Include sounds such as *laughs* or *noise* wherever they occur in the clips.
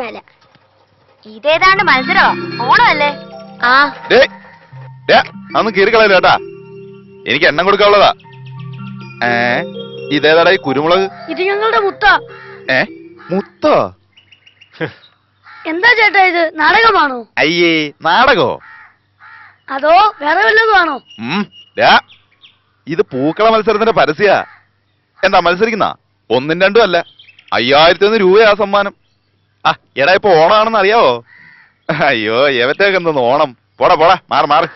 മേല ഇതേതാണ്ട് മത്സരോ? ഓണമല്ലേ? ആ. അന്ന് കീറിക്കളയല്ലോ കേട്ടാ എനിക്ക് എണ്ണം കൊടുക്കാനുള്ളതാ. ഏ ഇതേതാടാ ഈ കുരുമുളക്? ഇത് ഞങ്ങളുടെ മുത്ത. ഏ മുത്തോ? എന്താ ചേട്ടാ ഇത്? നാടകമാണോ? അയ്യേ നാടകോ? അതോ വേറെ വല്ലതുമാണോ ഇത് പൂക്കള മത്സരത്തിന്റെ പരസ്യ. എന്താ മത്സരിക്കുന്ന? ഒന്നും രണ്ടും അല്ല. അയ്യായിരത്തി ഒന്ന് രൂപയാ സമ്മാനം. ആ എടാ ഇപ്പൊ ഓണാണെന്ന് അറിയാവോ? അയ്യോ എവറ്റേക്ക് എന്തോന്ന് ഓണം. പോടാ പോടാ മാറി മാറി.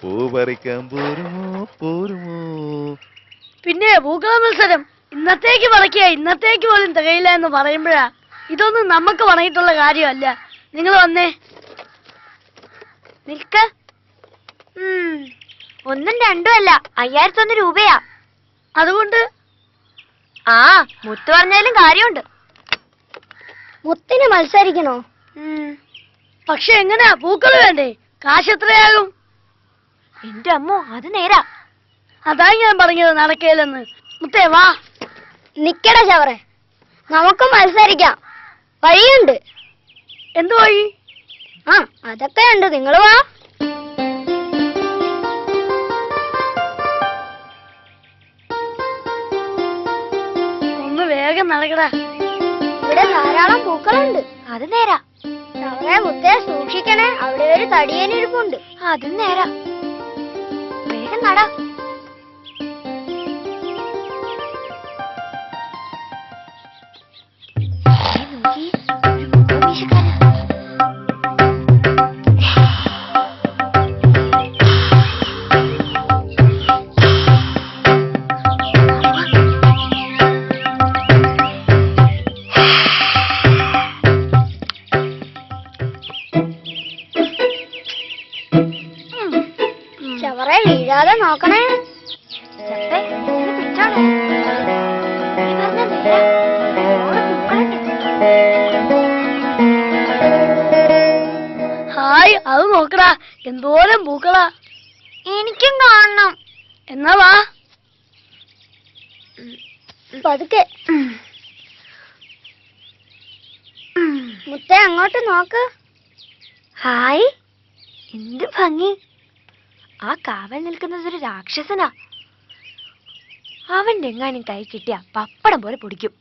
പൂ പറിക്കാൻ പോരുമോ പോരുമോ? പിന്നെ പൂക്കള മത്സരം. ഇന്നത്തേക്ക് പറക്കുക ഇന്നത്തേക്ക് പോലും തികയില്ല എന്ന് പറയുമ്പോഴാ ഇതൊന്നും നമുക്ക് പറഞ്ഞിട്ടുള്ള കാര്യമല്ല. നിങ്ങൾ വന്നേ. നിൽക്ക. ഒന്നും രണ്ടും അല്ല അയ്യായിരത്തി ഒന്ന് രൂപയാ. അതുകൊണ്ട് ആ മുത്തു പറഞ്ഞാലും കാര്യമുണ്ട്. മുത്തിന് മത്സരിക്കണോ? പക്ഷെ എങ്ങനെയാ പൂക്കൾ വേണ്ടേ? കാശ് എത്രയാകും? എന്റെ അമ്മ അത് നേരാ. അതാ ഞാൻ പറഞ്ഞത് നടക്കേലെന്ന്. മുത്തേ വാ. നിക്കട ചവറെ. നമുക്ക് മത്സരിക്കാം. വഴിയുണ്ട്. എന്ത് വഴി? ആ അതൊക്കെ ഉണ്ട്. നിങ്ങൾ വാ. ഒന്ന് വേഗം നടക്കടാ. ഇവിടെ ധാരാളം പൂക്കളുണ്ട്. അത് നേരാ. ചവറെ മുത്തേ സൂക്ഷിക്കണേ. അവിടെ ഒരു തടിയനിരിപ്പുണ്ട്. അതും നേരാ. വേഗം നടാ. പൂക്കളുണ്ട്. ഹായ് അത് നോക്കടാ. എന്തോരം പൂക്കളാ. എനിക്കും കാണണം. എന്നാ വാ. പതുക്കെ. മുത്തേ അങ്ങോട്ട് നോക്ക്. ഹായ്. എന്ത് ഭംഗി. ആ കാവൽ നിൽക്കുന്നത് ഒരു രാക്ഷസനാ. അവൻ എങ്ങാനും കൈ കിട്ടിയ പപ്പടം പോലെ പൊടിക്കും.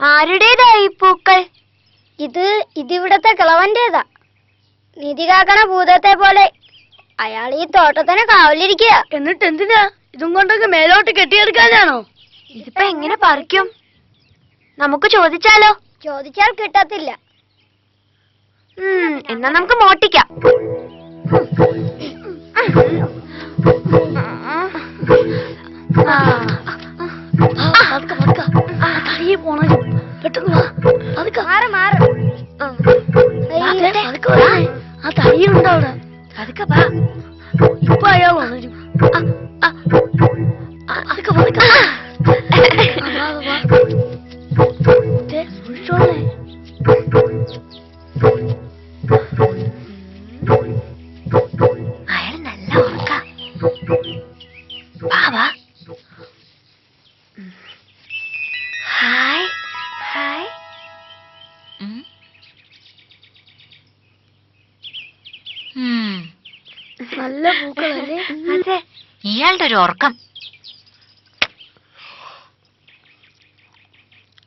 ആരുടേതായി പൂക്കൾ? ഇത് ഇതിവിടത്തെ കിളവന്റേതാ നിധി കാക്കണ ഭൂതത്തെ പോലെ അയാൾ ഈ തോട്ടത്തിന് കാവലിരിക്കുക. എന്നിട്ട് എന്തിനാ? ഇതും കൊണ്ടൊക്കെ മേലോട്ട് കെട്ടിയെടുക്കാനാണോ? ഇതിപ്പോ എങ്ങനെ പറിക്കും? നമുക്ക് ചോദിച്ചാലോ? ചോദിച്ചാൽ കിട്ടത്തില്ല. ഉം, എന്നാ നമുക്ക് മോട്ടിക്കാം കറിയെ പോണോ പെട്ടെന്ന് അതൊക്കെ മാറി മാറി അതൊക്കെ ആ തടിയുണ്ടോ അവിടെ അതൊക്കെ ഇപ്പൊ അയാൾ വളരും ഒരു ഉറക്കം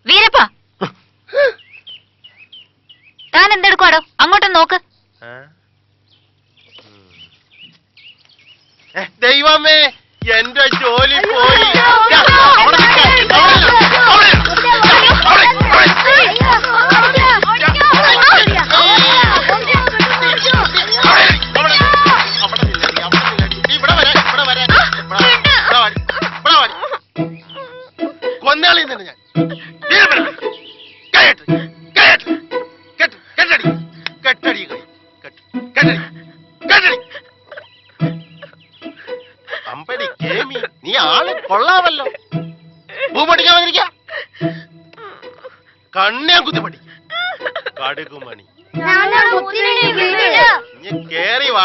വീരപ്പ. താൻ എന്തെടുക്കുവാടോ? അങ്ങോട്ട് നോക്ക്. ദൈവമേ എന്റെ ജോലി പോയി.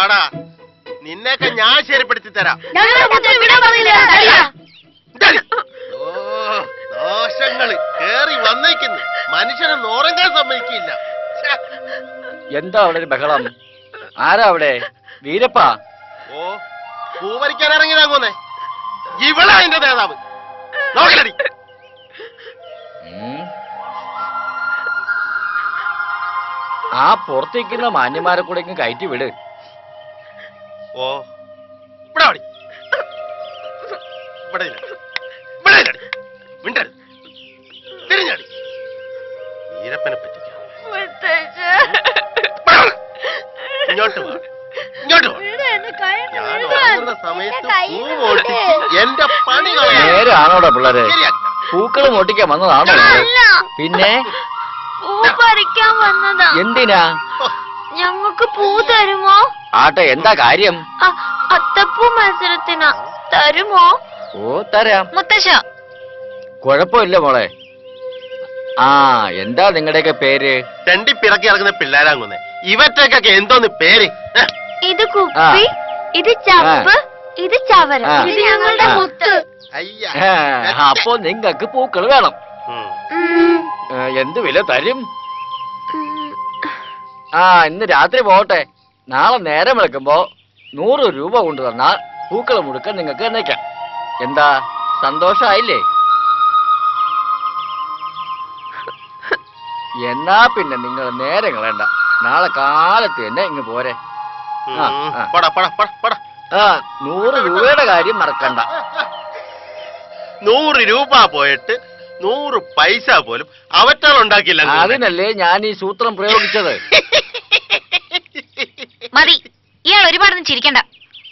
വാടാ നിന്നെയൊക്കെ ഞാൻ ശരിപ്പെടുത്തി തരാം. ഓ ദോഷങ്ങൾ. കേറി വന്നേക്കുന്നു. മനുഷ്യനെ നോറങ്ങാൻ സമ്മതിക്കില്ല. ഛെ. എന്താ അവിടെ ഒരു ബഹളം? ആരാ അവിടെ? വീരപ്പ? ഓ പൂവരിക്കാൻ ഇറങ്ങി ഇറങ്ങിയതാങ്ങോന്നെ ഇവളാ എന്റെ നേതാവ്. നോക്കലടി ഉം. ആ പുറത്തേക്കുന്ന മാന്യന്മാരെ കൂടെ ഇങ്ങ് കയറ്റി വിട്. ഓ. ഇവിടെ വാടി. ഇവിടെ. ഇവിടെ. മിണ്ടരുത്. തിരിഞ്ഞടി. വീരപ്പനെ പറ്റിക്കാം. ഇങ്ങോട്ട് വാ. ഇങ്ങോട്ട് വാ. ഞാൻ ഉറങ്ങുന്ന സമയത്ത് പൂ പൊട്ടിച്ച് എന്റെ പണി നേരാണോടാ പിള്ളേരെ. പൂക്കൾ മോട്ടിക്കാൻ വന്നതാണോ പിന്നെ? പൂ പറിക്കാൻ വന്നതാ. എന്തിനാ? ഞങ്ങക്ക് പൂ തരുമോ? ആട്ടെ എന്താ കാര്യം? അത്തപ്പൂ മത്സരത്തിനാ. തരുമോ? ഓ തരാം. മുത്തശ്ശ. കുഴപ്പമില്ല മോളെ. ആ എന്താ നിങ്ങളുടെയൊക്കെ പേര്? തണ്ടി പിറക്കി ഇറങ്ങുന്ന പിള്ളേരാങ്ങുന്നേ ഇവറ്റൊക്കെ എന്തോന്ന് പേര്? ഇത് കുപ്പി ഇത് ചപ്പ് ഇത് ചവര. ഇത് ഞങ്ങളുടെ. മുത്ത്. അപ്പൊ നിങ്ങൾക്ക് പൂക്കൾ വേണം. എന്ത് വില തരും? ആ ഇന്ന് രാത്രി പോകട്ടെ. നാളെ നേരം വിളക്കുമ്പോ നൂറ് രൂപ കൊണ്ടു തന്നാൽ പൂക്കൾ മുടുക്ക നിങ്ങൾക്ക് എന്നേക്കാം എന്താ? സന്തോഷായില്ലേ? എന്നാ പിന്നെ നിങ്ങൾ നേരെ കളയണ്ട. നാളെ കാലത്ത് തന്നെ ഇങ്ങ് പോരെ. നൂറ് രൂപയുടെ കാര്യം മറക്കണ്ട. നൂറ് രൂപ പോയിട്ട് നൂറ് പൈസ പോലും അവറ്റാൾ ഉണ്ടാക്കില്ല അതിനല്ലേ ഞാൻ ഈ സൂത്രം പ്രയോഗിച്ചത്? *laughs* മതി. ഇയാൾ ഒരുപാടൊന്നും ചിരിക്കണ്ട.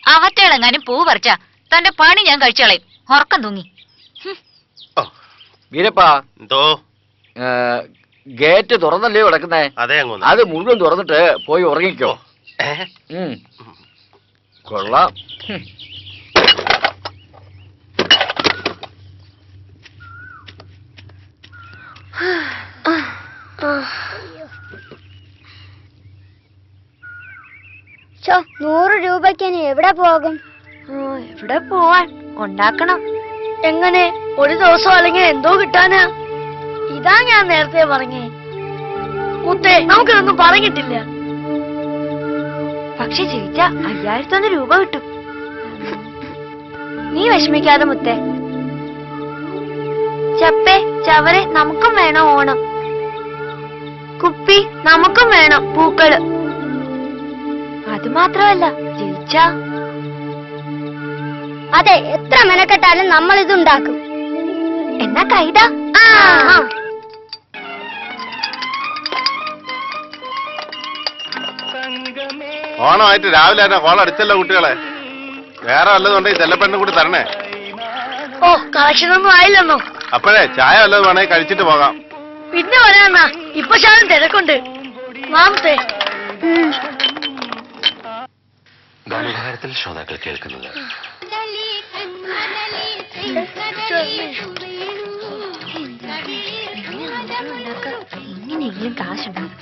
അവറ്റകളെങ്ങാനും പൂ പറിച്ച തന്റെ പണി ഞാൻ കഴിച്ചോളേ. ഉറക്കം തൂങ്ങി. വീരപ്പ. എന്തോ? ഗേറ്റ് തുറന്നല്ലേ കിടക്കുന്നേ? അതെ അത് മുഴുവൻ തുറന്നിട്ട് പോയി ഉറങ്ങിക്കോ. കൊള്ളാം. ഹും. ചോ നൂറ് രൂപയ്ക്ക് ഇനി എവിടെ പോകും? എവിടെ പോവാൻ? ഉണ്ടാക്കണം. എങ്ങനെ? ഒരു ദിവസം അല്ലെങ്കിൽ എന്തോ കിട്ടാനാ? ഇതാ ഞാൻ നേരത്തെ പറഞ്ഞേ. മുത്തേ നമുക്കിതൊന്നും പറഞ്ഞിട്ടില്ല. പക്ഷെ ചേച്ച അയ്യായിരത്തൊന്ന് രൂപ കിട്ടും. നീ വിഷമിക്കാതെ മുത്തേ. ചപ്പേ ചവരെ നമുക്കും വേണം ഓണം. കുപ്പി നമുക്കും വേണം പൂക്കൾ. അത് മാത്രമല്ല ജയിച്ച അതെ എത്ര മെനക്കെട്ടാലും നമ്മൾ ഇതുണ്ടാക്കും എന്നാ കൈത? ഓണമായിട്ട് രാവിലെ തന്നെ കോൾ അടിച്ചല്ലോ കുട്ടികളെ? വേറെ വല്ലതുണ്ടെങ്കിൽ ചെല്ലപ്പെണ്ണും കൂടി തരണേ. ഓ കളക്ഷൻ ഒന്നും ആയില്ലെന്നോ. അപ്പോഴേ ചായ വല്ലതും വേണമെങ്കിൽ കഴിച്ചിട്ട് പോകാം. പിന്നെ വരാന്നാ ഇപ്പൊ ശാലം തിരക്കുണ്ട്. മാമത്തെ ഗാനഭാരത്തിൽ ശ്രോതാക്കൾ കേൾക്കുന്നത്. എങ്ങനെയെങ്കിലും കാശുണ്ടാകും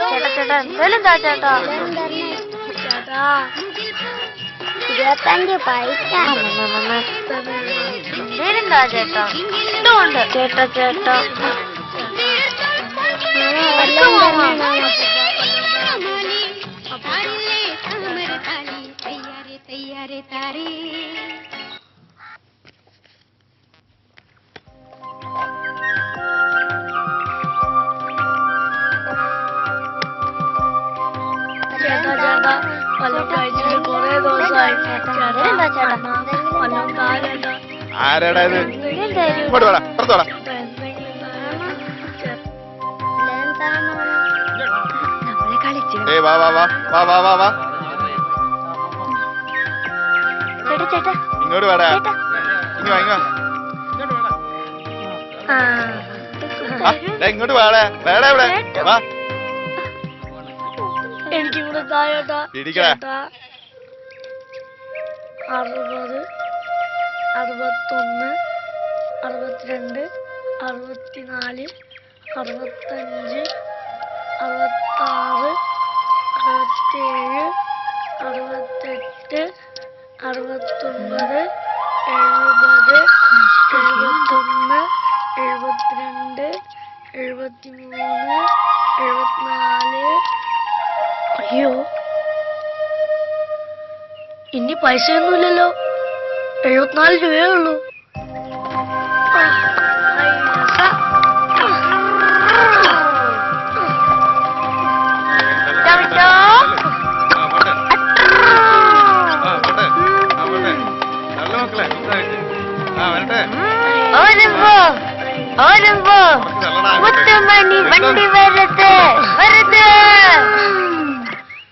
ചേട്ടാ ചേട്ടാ എന്തായാലും താ ചേട്ടാ ഇരുപത്തഞ്ച് പൈസ എന്തേലും താ ചേട്ടാ ഇതുകൊണ്ട് ചേട്ടാ ചേട്ടാ ചേട്ടാ? ആരാടാ ഇത്? ഇങ്ങോട്ട് വേടാ പുറത്ത് വേടാ. ഏയ് വാ വാ വാ വാ വാ വാ വാ. ഇങ്ങോട്ട് വേടാ. ഇങ്ങ് വാ ഇങ്ങ് ഇങ്ങോട്ട് വേടാ. വേടാ ഇവിടെ. വാ. എനിക്ക് ഇവിടെ പിടിക്കടാ. അറുപത്. അറുപത്തൊന്ന് അറുപത്തിരണ്ട് അറുപത്തിനാല് അറുപത്തഞ്ച് അറുപത്താറ് അറുപത്തേഴ് അറുപത്തെട്ട് അറുപത്തൊമ്പത് എഴുപത് എഴുപത്തൊന്ന് എഴുപത്തിരണ്ട് എഴുപത്തിമൂന്ന് എഴുപത്തിനാല്. അയ്യോ. ഇനി പൈസയൊന്നുമില്ലല്ലോ. എഴുപത്തിനാല് രൂപയേ ഉള്ളൂ.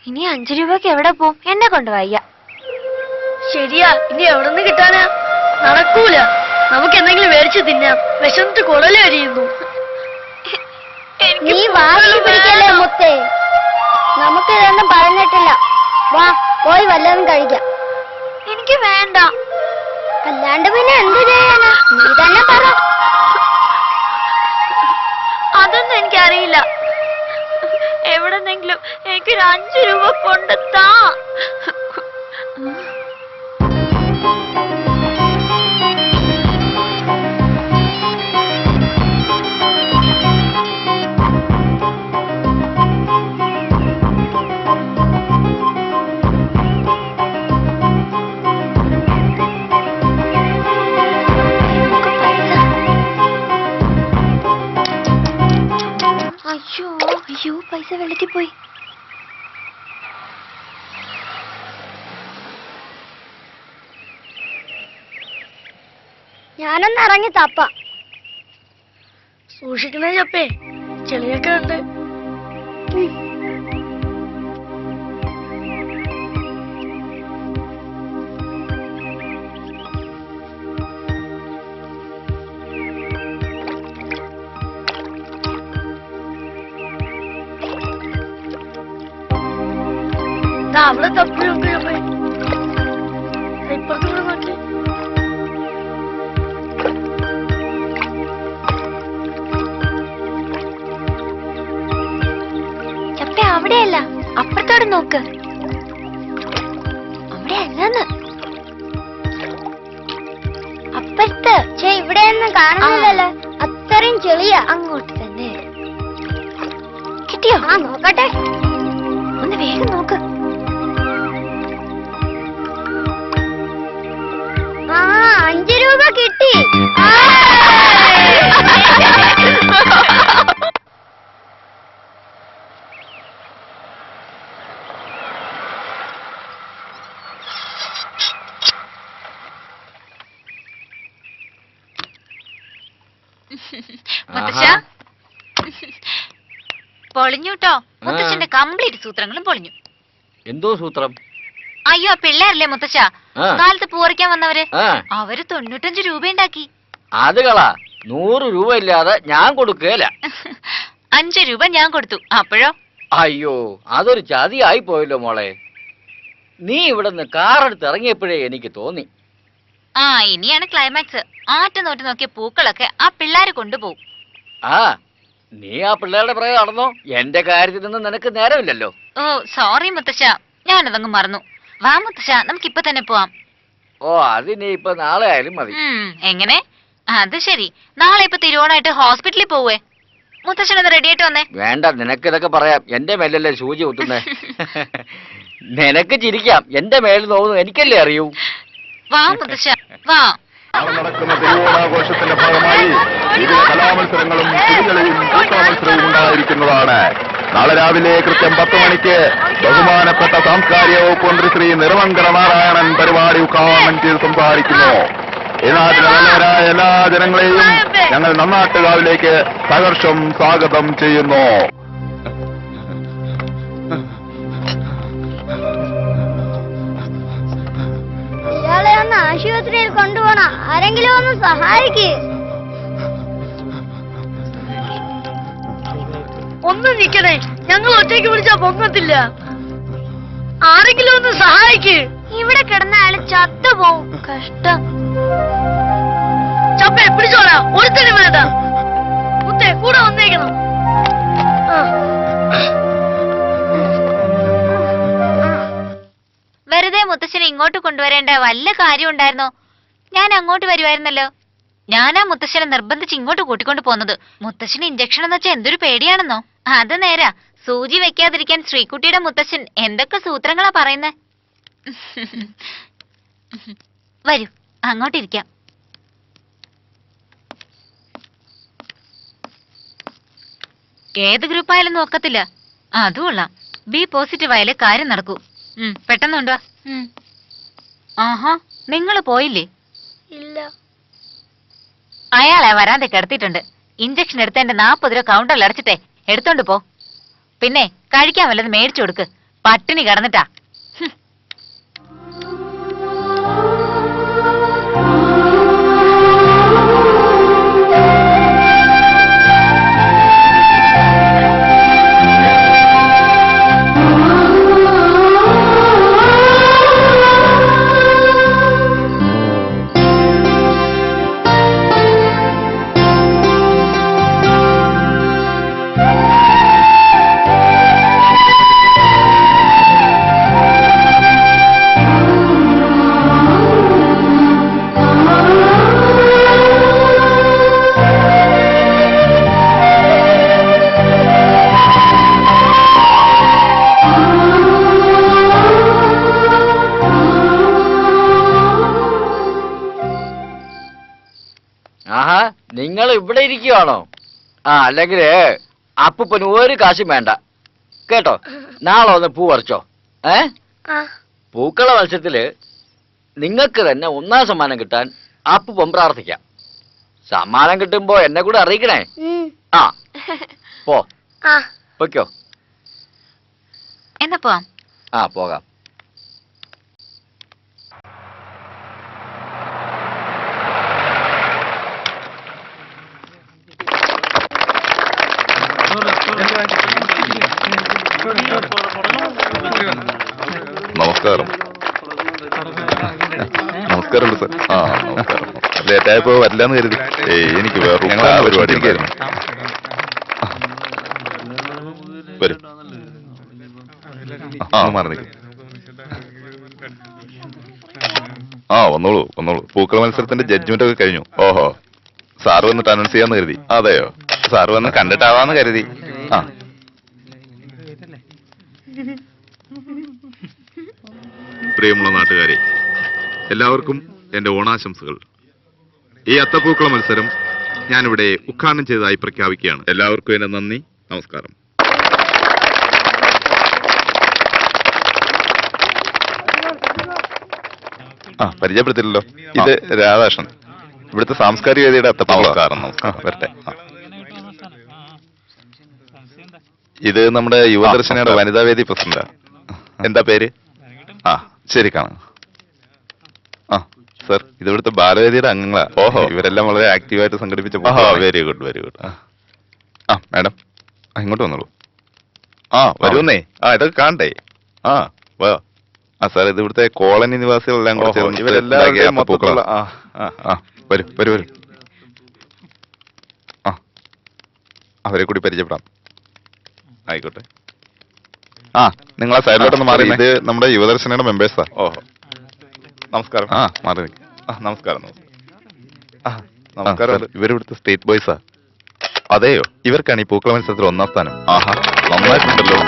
ഇനി അഞ്ചു രൂപക്ക് എവിടെ പോവും? എന്നെ കൊണ്ടുപോയ ശരിയാ. ഇനി എവിടെ നിന്ന് കിട്ടാനാ? നടക്കൂല. നമുക്ക് എന്തെങ്കിലും മേടിച്ചു തിന്നാം. വിശന്നിട്ട് കുടൽ അരിയുന്നു നീ വാശി പിടിക്കല്ലേ മുത്തേ. നമുക്ക് ഇതൊന്നും പറഞ്ഞിട്ടില്ല. വാ പോയി വല്ലതും കഴിക്കാം. എനിക്ക് വേണ്ട. അല്ലാണ്ട് പിന്നെ എന്ത് ചെയ്യാനാ? നീ തന്നെ പറ. അതൊന്നും എനിക്കറിയില്ല. എവിടെന്നെങ്കിലും എനിക്കൊരു അഞ്ചു രൂപ കൊണ്ടെത്താ. ഇറങ്ങി തപ്പ. സൂക്ഷിക്കണേ ചപ്പേ. ചെളിയൊക്കെ ഉണ്ട്. അവളെ തപ്പി നോക്ക് ചപ്പേ. അവിടെയല്ല. അപ്പുറത്തോട് നോക്ക്. അവിടെ അല്ലെന്ന്. അപ്പുറത്ത്. ചേ ഇവിടെയൊന്നും കാണുന്നില്ലല്ലോ. അത്രയും ചെളിയ. അങ്ങോട്ട് തന്നെ. കിട്ടിയോ? ആ നോക്കട്ടെ. ഒന്ന് വേഗം നോക്ക്. ആ അഞ്ചു രൂപ കിട്ടി. മുത്തശ്ശ പൊളിഞ്ഞുട്ടോ. മുത്തശ്ശന്റെ കംപ്ലീറ്റ് സൂത്രങ്ങളും പൊളിഞ്ഞു. എന്തോ സൂത്രം? അയ്യോ പിള്ളേരല്ലേ മുത്തശ്ശ. കാലത്ത് പൂറിക്കാൻ വന്നവര്. അവർ തൊണ്ണൂറ്റഞ്ച് രൂപ ഉണ്ടാക്കി അത് കളാ. നൂറ് രൂപ ഇല്ലാതെ ഞാൻ കൊടുക്കുകയില്ല. *laughs* അഞ്ച് രൂപ ഞാൻ കൊടുത്തു. അപ്പോഴോ? അയ്യോ അതൊരു ചതി ആയി പോയല്ലോ മോളെ. നീ ഇവിടെ നിന്ന് കാറെടുത്ത് ഇറങ്ങിയപ്പോഴേ എനിക്ക് തോന്നി. ആ ഇനിയാണ് ക്ലൈമാക്സ് ആറ്റ നോട്ട് നോക്കിയ പൂക്കളൊക്കെ ആ പിള്ളേര് കൊണ്ടുപോകും. ആ. നീ ആ പിള്ളേരുടെ പുറകെ നടന്നോ എന്റെ കാര്യത്തിൽ നിന്ന് നിനക്ക് നേരമില്ലല്ലോ. ഓ സോറി മുത്തശ്ശ. ഞാനതങ്ങ് മറന്നു. വാ മുത്തശ്ശ നമുക്ക് ഇപ്പൊ തന്നെ പോവാം. ഓ അതിനി ഇപ്പൊ നാളെ ആയാലും മതി. ഉം, എങ്ങനെ? അത് ശരി. നാളെ ഇപ്പൊ തിരുവോണായിട്ട് ഹോസ്പിറ്റലിൽ പോവേ. മുത്തശ്ശനൊന്ന് റെഡി ആയിട്ട് വന്നേ. വേണ്ട നിനക്ക് ഇതൊക്കെ പറയാം. എന്റെ മേലല്ലേ സൂചി കുത്തുന്നേ. *laughs* നിനക്ക് ചിരിക്കാം. എന്റെ മേലിൽ നോവുന്നു എനിക്കല്ലേ അറിയൂ? വാ മുത്തശ്ശ വാ. നാളെ നടക്കുന്ന തിരുവോണാഘോഷത്തിന്റെ ഭാഗമായി വിവിധ കലാമത്സരങ്ങളും കിളികളിയും കൂട്ടമത്സരവും മത്സരവും ഉണ്ടായിരിക്കുന്നതാണ്. നാളെ രാവിലെ കൃത്യം പത്ത് മണിക്ക് ബഹുമാനപ്പെട്ട സാംസ്കാരിക വകുപ്പ് മന്ത്രി ശ്രീ നിറമങ്കര നാരായണൻ പരിപാടി ഉദ്ഘാടനം ചെയ്ത് സംസാരിക്കുന്നു. ഈ എല്ലാ ജനങ്ങളെയും ഞങ്ങൾ നന്നാട്ടുകാവിലേക്ക് സഹർഷം സ്വാഗതം ചെയ്യുന്നു. ഇയാളെ ഒന്ന് ആശുപത്രിയിൽ കൊണ്ടുപോണ. ആരെങ്കിലും ഒന്ന് സഹായിക്ക്. ഒന്ന് നിക്കണേ. ഞങ്ങൾ ഒറ്റയ്ക്ക് വിളിച്ചാ പൊങ്ങത്തില്ല. ആരെങ്കിലും ഒന്ന് സഹായിക്ക്. ഇവിടെ കിടന്ന ആൾ ചത്ത പോവും. കഷ്ടം. ചപ്പേ പിടിച്ചോടാ ഒരുത്തനും വേണ്ട. മുത്തേ കൂടെ വന്നേക്കണം. ആ. മുത്തശ്ശനെ ഇങ്ങോട്ട് കൊണ്ടുവരേണ്ട വല്ല കാര്യം ഉണ്ടായിരുന്നോ? ഞാൻ അങ്ങോട്ട് വരുമായിരുന്നല്ലോ ഞാനാ മുത്തശ്ശനെ നിർബന്ധിച്ച് ഇങ്ങോട്ട് കൂട്ടിക്കൊണ്ട് പോന്നത് മുത്തശ്ശന് ഇഞ്ചക്ഷൻ എന്ന് വെച്ചാൽ എന്തൊരു പേടിയാണെന്നോ? അത് നേരാ. സൂചി വെക്കാതിരിക്കാൻ ശ്രീകുട്ടിയുടെ മുത്തശ്ശൻ എന്തൊക്കെ സൂത്രങ്ങളാ പറയുന്നേ? വരൂ അങ്ങോട്ടിരിക്കാം. ഏത് ഗ്രൂപ്പായാലും നോക്കത്തില്ല. അതുകൊള്ളാം ബി പോസിറ്റീവ് ആയാലേ കാര്യം നടക്കൂ. പെട്ടെന്നുണ്ടോ. ആഹാ നിങ്ങൾ പോയില്ലേ? ഇല്ല. അയാളെ വരാതെ കിടത്തിയിട്ടുണ്ട്. ഇഞ്ചക്ഷൻ എടുത്തതിന്റെ നാപ്പത് രൂപ കൗണ്ടറിൽ അടച്ചിട്ടെ എടുത്തോണ്ട് പോ. പിന്നെ കഴിക്കാൻ വല്ലത് മേടിച്ചു കൊടുക്ക്. പട്ടിണി കിടന്നിട്ടാ. ഇവിടെ ഇരിക്കുവാണോ? ആ അല്ലെങ്കിൽ അപ്പൂപ്പന് ഒരു കാശും വേണ്ട. കേട്ടോ? നാളെ ഒന്ന് പൂ പറിച്ചോ. ഏ? ആ. പൂക്കള മത്സരത്തിൽ നിങ്ങൾക്ക് തന്നെ ഒന്നാം സമ്മാനം കിട്ടാൻ അപ്പൂപ്പൻ പ്രാർത്ഥിക്കാം. സമ്മാനം കിട്ടുമ്പോ എന്നെ കൂടെ അറിയിക്കണേ? ആ. *laughs* പോ. ആ. പൊയ്ക്കോ. എന്നാ പോവാം? ആ പോകാം നമസ്കാരം നമസ്കാരം സാർ ആ നമസ്കാരം ലേറ്റ് വരില്ലെന്ന് കരുതി. ഏയ് എനിക്ക് വേറെ പരിപാടി വരും. ആ മാറി നിൽക്കും ആ വന്നോളൂ വന്നോളൂ. പൂക്കള മത്സരത്തിന്റെ ജഡ്ജ്മെന്റ് ഒക്കെ കഴിഞ്ഞു. ഓഹോ. സാറ് വന്നിട്ട് അനൗൺസ് ചെയ്യാന്ന് കരുതി. അതെയോ? സാറ് വന്ന് കണ്ടിട്ടാവാന്ന് കരുതി. ആ. പ്രിയമുള്ള നാട്ടുകാരെ എല്ലാവർക്കും എന്റെ ഓണാശംസകൾ. ഈ അത്തപ്പൂക്കള മത്സരം ഞാനിവിടെ ഉദ്ഘാടനം ചെയ്തതായി പ്രഖ്യാപിക്കുകയാണ്. എല്ലാവർക്കും എന്നെ നന്ദി. നമസ്കാരം. ആ പരിചയപ്പെടുത്തില്ലല്ലോ. ഇത് രാധാകൃഷ്ണൻ. ഇവിടുത്തെ സാംസ്കാരിക വേദിയുടെ നമസ്കാരം വരട്ടെ. ഇത് നമ്മുടെ യുവദർശനയുടെ വനിതാ വേദി പ്രസിഡന്റാ. എന്താ പേര്? ആ ശരി കാണാം. സർ. ഇത് ഇവിടുത്തെ ബാലവേദിയുടെ അംഗങ്ങളാ. ഓഹോ. ഇവരെല്ലാം വളരെ ആക്റ്റീവായിട്ട് സംഘടിപ്പിച്ച വെരി ഗുഡ് വെരി ഗുഡ് ആ. മാഡം. ആ ഇങ്ങോട്ട് വന്നോളൂ. ആ വരുന്നേ. ആ ഇതൊക്കെ കാണണ്ടേ? ആ വാ. ആ സാർ ഇത് ഇവിടുത്തെ കോളനി നിവാസികളെല്ലാം കൂടെ ചേർന്ന് ഇവരെല്ലാം പൂക്കളാ ആ, ആ, വരൂ വരൂ വരൂ. ആ. അവരെ കൂടി പരിചയപ്പെടാം. ആയിക്കോട്ടെ. ആ നിങ്ങളെ സൈഡിലോട്ടൊന്ന് മാറി ഇത് നമ്മുടെ യുവദർശനയുടെ മെമ്പേഴ്സാ ഓഹോ. നമസ്കാരം. ആ മാറി നിൽക്ക്. ആ നമസ്കാരം നമസ്കാരം. ആ നമസ്കാരം. ഇവരിവിടുത്തെ സ്റ്റേറ്റ് ബോയ്സാ. അതെയോ? ഇവർക്കാണ് ഈ പൂക്കള മത്സരത്തിൽ ഒന്നാം സ്ഥാനം. ആഹാ നന്നായിട്ടുണ്ടല്ലോ.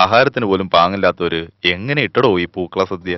ആഹാരത്തിന് പോലും പാങ്ങില്ലാത്തവര് എങ്ങനെ ഇട്ടടോ ഈ പൂക്കള സദ്യ?